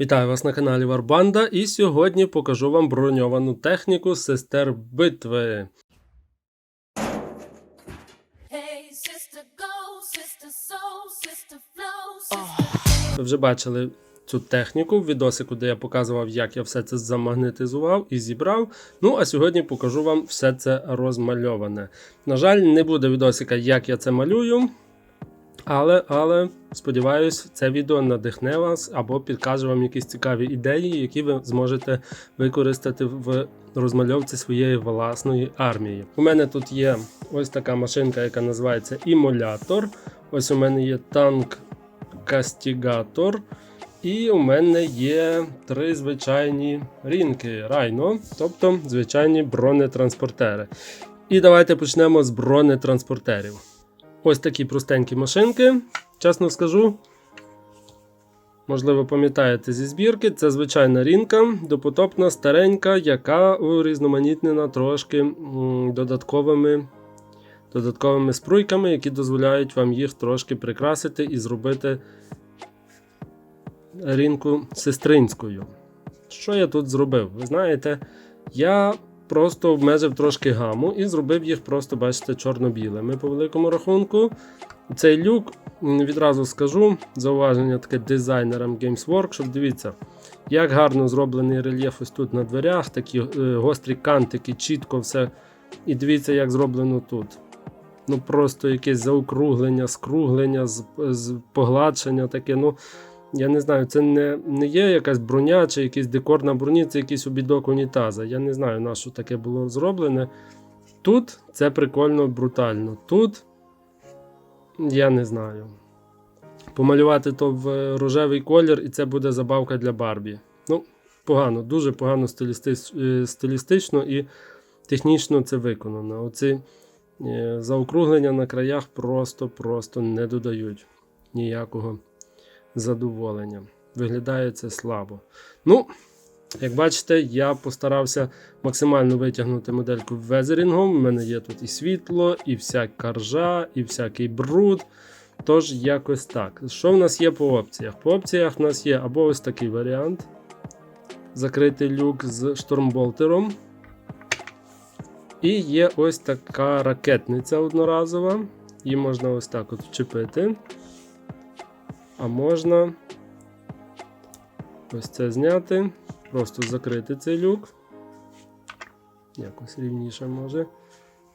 Вітаю вас на каналі Варбанда і сьогодні покажу вам броньовану техніку сестер битви. Ви вже бачили цю техніку в відосику, де я показував, як я все це замагнетизував і зібрав. Ну а сьогодні покажу вам все це розмальоване. На жаль, не буде відосика, як я це малюю. Але, але сподіваюсь, це відео надихне вас або підкаже вам якісь цікаві ідеї, які ви зможете використати в розмальовці своєї власної армії. У мене тут є ось така машинка, яка називається імулятор. Ось у мене є танк Кастігатор. І у мене є три звичайні рінки Райно, тобто звичайні бронетранспортери. І давайте почнемо з бронетранспортерів. Ось такі простенькі машинки, чесно скажу. Можливо, пам'ятаєте зі збірки. Це звичайна рінка, допотопна, старенька, яка урізноманітнена трошки додатковими, додатковими спруйками, які дозволяють вам їх трошки прикрасити і зробити рінку сестринською. Що я тут зробив? Ви знаєте, я просто обмежив трошки гаму і зробив їх просто, бачите, чорно-білими по великому рахунку. Цей люк, відразу скажу, зауваження таке дизайнерам Games Workshop. Дивіться, як гарно зроблений рельєф ось тут на дверях, такі е, гострі кантики, чітко все. І дивіться, як зроблено тут. Ну, просто якесь заокруглення, скруглення, з, з погладшення таке. Ну, я не знаю, це не, не є якась броня чи якийсь декор на броні, це якийсь обідок унітаза. Я не знаю, на що таке було зроблене. Тут це прикольно, брутально. Тут я не знаю. Помалювати то в рожевий колір, і це буде забавка для Барбі. Ну, погано, дуже погано е, стилістично і технічно це виконано. Оці е, заокруглення на краях просто-просто не додають ніякого задоволення. Виглядає це слабо. Ну, як бачите, я постарався максимально витягнути модельку везерінгом. У мене є тут і світло, і всяка ржа, і всякий бруд. Тож, якось так. Що в нас є по опціях? По опціях в нас є або ось такий варіант. Закритий люк з штормболтером. І є ось така ракетниця одноразова. Її можна ось так от вчепити. А можна ось це зняти, просто закрити цей люк. Якось рівніше може.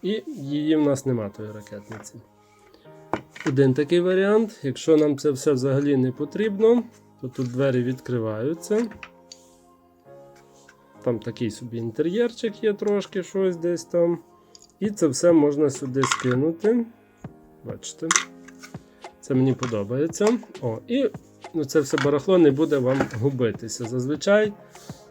І її в нас нема тої ракетниці. Один такий варіант. Якщо нам це все взагалі не потрібно, то тут двері відкриваються. Там такий собі інтер'єрчик є трошки щось десь там. І це все можна сюди скинути. Бачите? Це мені подобається. О, І ну, це все барахло не буде вам губитися. Зазвичай,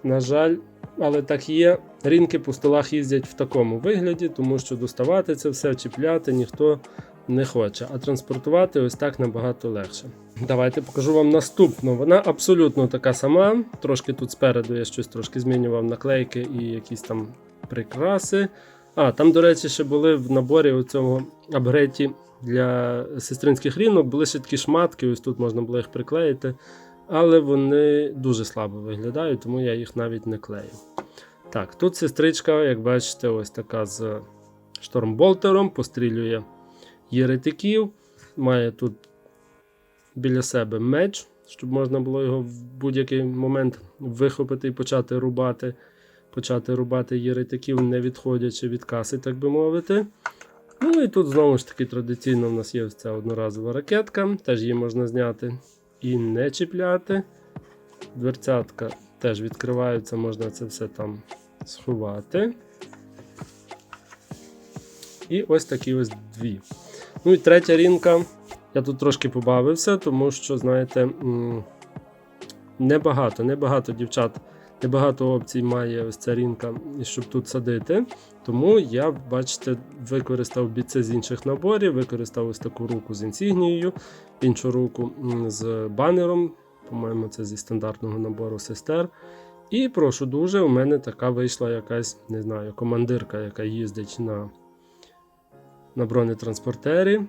на жаль, але так є. Ринки по столах їздять в такому вигляді, тому що доставати це все, чіпляти ніхто не хоче. А транспортувати ось так набагато легше. Давайте покажу вам наступну. Вона абсолютно така сама. Трошки тут спереду я щось трошки змінював наклейки і якісь там прикраси. А, там, до речі, ще були в наборі у цього апгрейді для сестринських рінок були ще такі шматки, ось тут можна було їх приклеїти, але вони дуже слабо виглядають, тому я їх навіть не клею. Так, тут сестричка, як бачите, ось така з штормболтером, пострілює єретиків, має тут біля себе меч, щоб можна було його в будь-який момент вихопити і почати рубати. Почати рубати єретиків, не відходячи від каси, так би мовити. Ну і тут знову ж таки традиційно в нас є ось ця одноразова ракетка, теж її можна зняти і не чіпляти. Дверцятка теж відкриваються, можна це все там сховати. І ось такі ось дві. Ну і третя рінка. Я тут трошки побавився, тому що, знаєте, небагато, небагато дівчат, небагато опцій має ось ця рінка, щоб тут садити. Тому я, бачите, використав біце з інших наборів, використав ось таку руку з інсігнією, іншу руку з банером. По-моєму, це зі стандартного набору сестер. І прошу дуже, у мене така вийшла якась, не знаю, командирка, яка їздить на, на бронетранспортері.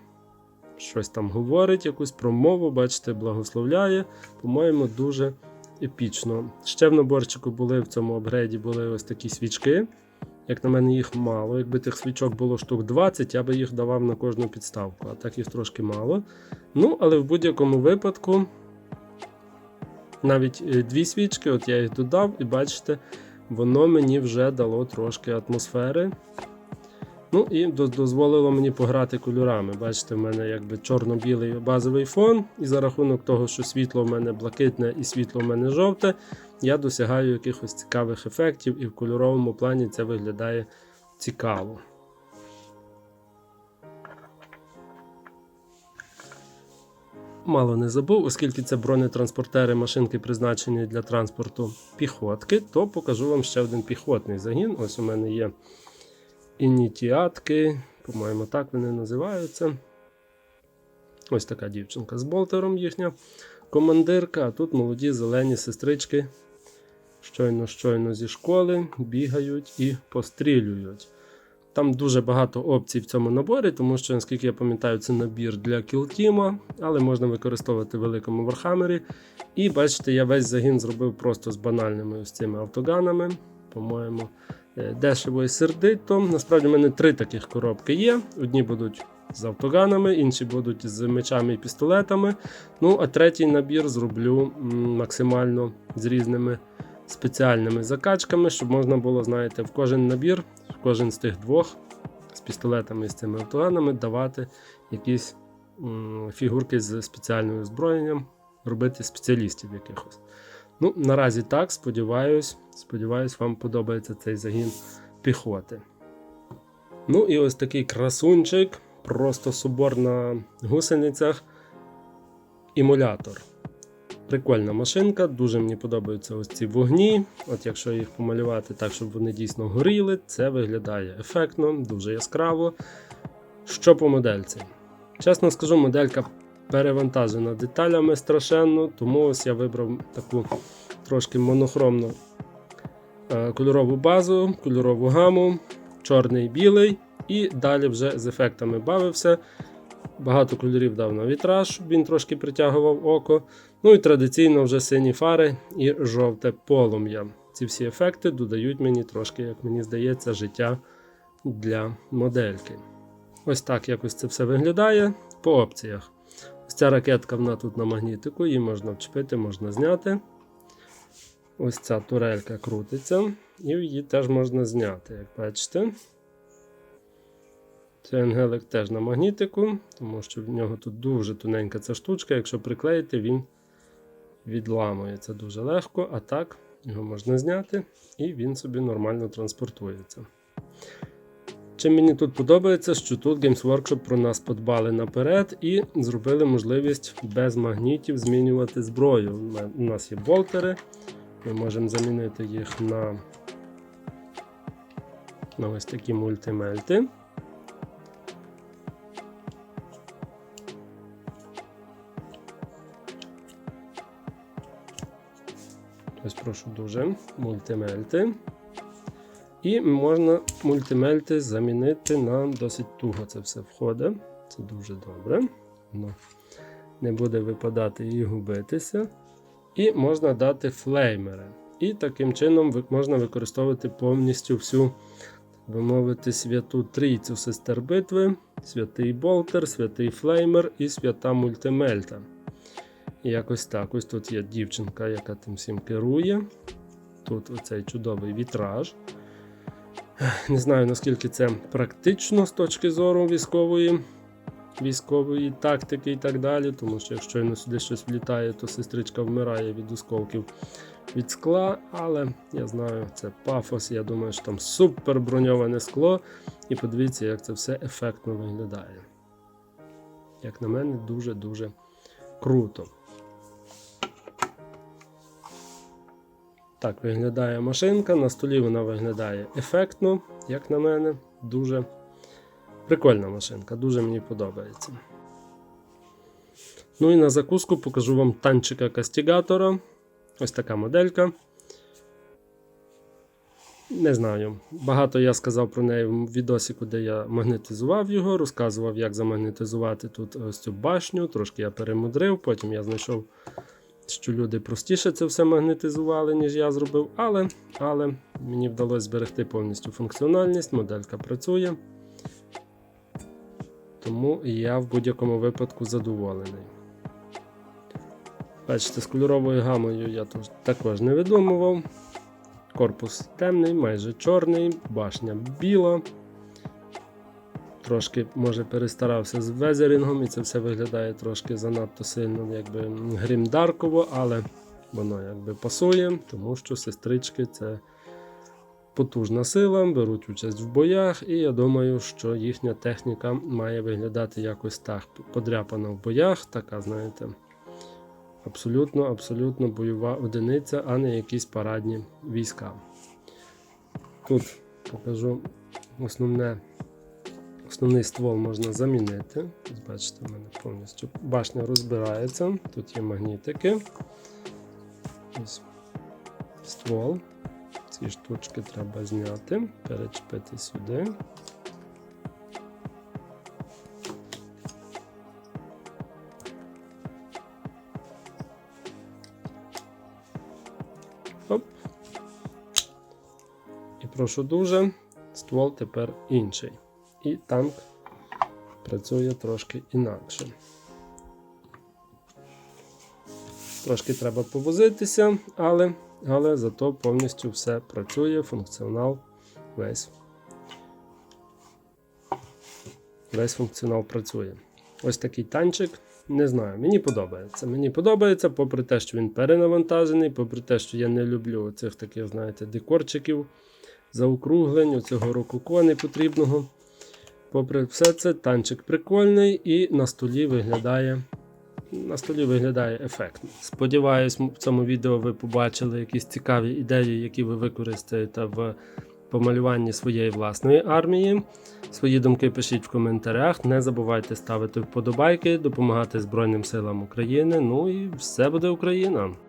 Щось там говорить, якусь промову, бачите, благословляє. По-моєму, дуже епічно. Ще в наборчику були в цьому апгрейді були ось такі свічки. Як на мене, їх мало. Якби тих свічок було штук 20, я би їх давав на кожну підставку, а так їх трошки мало. Ну, але в будь-якому випадку, навіть е, дві свічки, от я їх додав, і бачите, воно мені вже дало трошки атмосфери. Ну і дозволило мені пограти кольорами. Бачите, в мене якби чорно-білий базовий фон, і за рахунок того, що світло в мене блакитне і світло в мене жовте, я досягаю якихось цікавих ефектів, і в кольоровому плані це виглядає цікаво. Мало не забув, оскільки це бронетранспортери машинки призначені для транспорту піхотки, то покажу вам ще один піхотний загін. Ось у мене є ініціатки, по-моєму, так вони називаються. Ось така дівчинка з болтером їхня командирка, а тут молоді зелені сестрички щойно-щойно зі школи бігають і пострілюють. Там дуже багато опцій в цьому наборі, тому що, наскільки я пам'ятаю, це набір для кілтіма, але можна використовувати в великому вархамері. І бачите, я весь загін зробив просто з банальними ось цими автоганами. По-моєму, дешево і сердито. Насправді, в мене три таких коробки є. Одні будуть з автоганами, інші будуть з мечами і пістолетами. Ну, а третій набір зроблю максимально з різними спеціальними закачками, щоб можна було, знаєте, в кожен набір, в кожен з тих двох з пістолетами і з цими автоганами давати якісь фігурки з спеціальним озброєнням, робити спеціалістів якихось. Ну, наразі так, сподіваюсь, сподіваюсь, вам подобається цей загін піхоти. Ну і ось такий красунчик, просто собор на гусеницях. Емулятор. Прикольна машинка, дуже мені подобаються ось ці вогні. От якщо їх помалювати так, щоб вони дійсно горіли, це виглядає ефектно, дуже яскраво. Що по модельці? Чесно скажу, моделька перевантажена деталями страшенно, тому ось я вибрав таку трошки монохромну е, кольорову базу, кольорову гаму, чорний білий, і далі вже з ефектами бавився. Багато кольорів дав на вітраж, він трошки притягував око. Ну і традиційно вже сині фари і жовте полум'я. Ці всі ефекти додають мені трошки, як мені здається, життя для модельки. Ось так якось це все виглядає по опціях. Ця ракетка вона тут на магнітику, її можна вчепити, можна зняти. Ось ця турелька крутиться, і її теж можна зняти, як бачите. Цей ангелик теж на магнітику, тому що в нього тут дуже тоненька ця штучка. Якщо приклеїти, він відламується дуже легко, а так його можна зняти і він собі нормально транспортується. Чим мені тут подобається, що тут Games Workshop про нас подбали наперед і зробили можливість без магнітів змінювати зброю. У нас є болтери, ми можемо замінити їх на, на ось такі мультимельти. Ось прошу дуже. Мультимельти. І можна мультимельти замінити на досить туго це все входить. Це дуже добре. Воно не буде випадати і губитися. І можна дати флеймери. І таким чином можна використовувати повністю всю, так би мовити, святу трійцю сестер битви, святий болтер, святий флеймер і свята мультимельта. І якось так. Ось тут є дівчинка, яка тим всім керує. Тут оцей чудовий вітраж. Не знаю, наскільки це практично з точки зору військової, військової тактики і так далі, тому що якщо щойно сюди щось влітає, то сестричка вмирає від осколків від скла. Але я знаю, це пафос. Я думаю, що там супер броньоване скло. І подивіться, як це все ефектно виглядає. Як на мене, дуже-дуже круто. Так виглядає машинка. На столі вона виглядає ефектно, як на мене. Дуже прикольна машинка, дуже мені подобається. Ну і на закуску покажу вам танчика кастігатора. Ось така моделька. Не знаю. Багато я сказав про неї в відосіку, де я магнетизував його, розказував, як замагнетизувати тут ось цю башню. Трошки я перемудрив, потім я знайшов що люди простіше це все магнетизували, ніж я зробив, але, але мені вдалося зберегти повністю функціональність, моделька працює. Тому я в будь-якому випадку задоволений. Бачите, з кольоровою гамою я тут також не видумував. Корпус темний, майже чорний, башня біла. Трошки, може, перестарався з везерінгом, і це все виглядає трошки занадто сильно, якби грімдарково, але воно якби пасує, тому що сестрички це потужна сила, беруть участь в боях, і я думаю, що їхня техніка має виглядати якось так. Подряпана в боях, така, знаєте, абсолютно, абсолютно бойова одиниця, а не якісь парадні війська. Тут покажу основне. Основний ствол можна замінити. Ось Бачите, в мене повністю башня розбирається. Тут є магнітики. Ось ствол. Ці штучки треба зняти, перечепити сюди. Оп. І прошу дуже, ствол тепер інший. І танк працює трошки інакше. Трошки треба повозитися, але, але зато повністю все працює, функціонал весь. Весь функціонал працює. Ось такий танчик. Не знаю, мені подобається. Мені подобається, попри те, що він перенавантажений, попри те, що я не люблю цих таких, знаєте, декорчиків, заокруглень, оцього рококо непотрібного. Попри все це, танчик прикольний і на столі виглядає. На столі виглядає ефектно. Сподіваюсь, в цьому відео ви побачили якісь цікаві ідеї, які ви використаєте в помалюванні своєї власної армії. Свої думки пишіть в коментарях. Не забувайте ставити вподобайки, допомагати Збройним силам України. Ну і все буде Україна!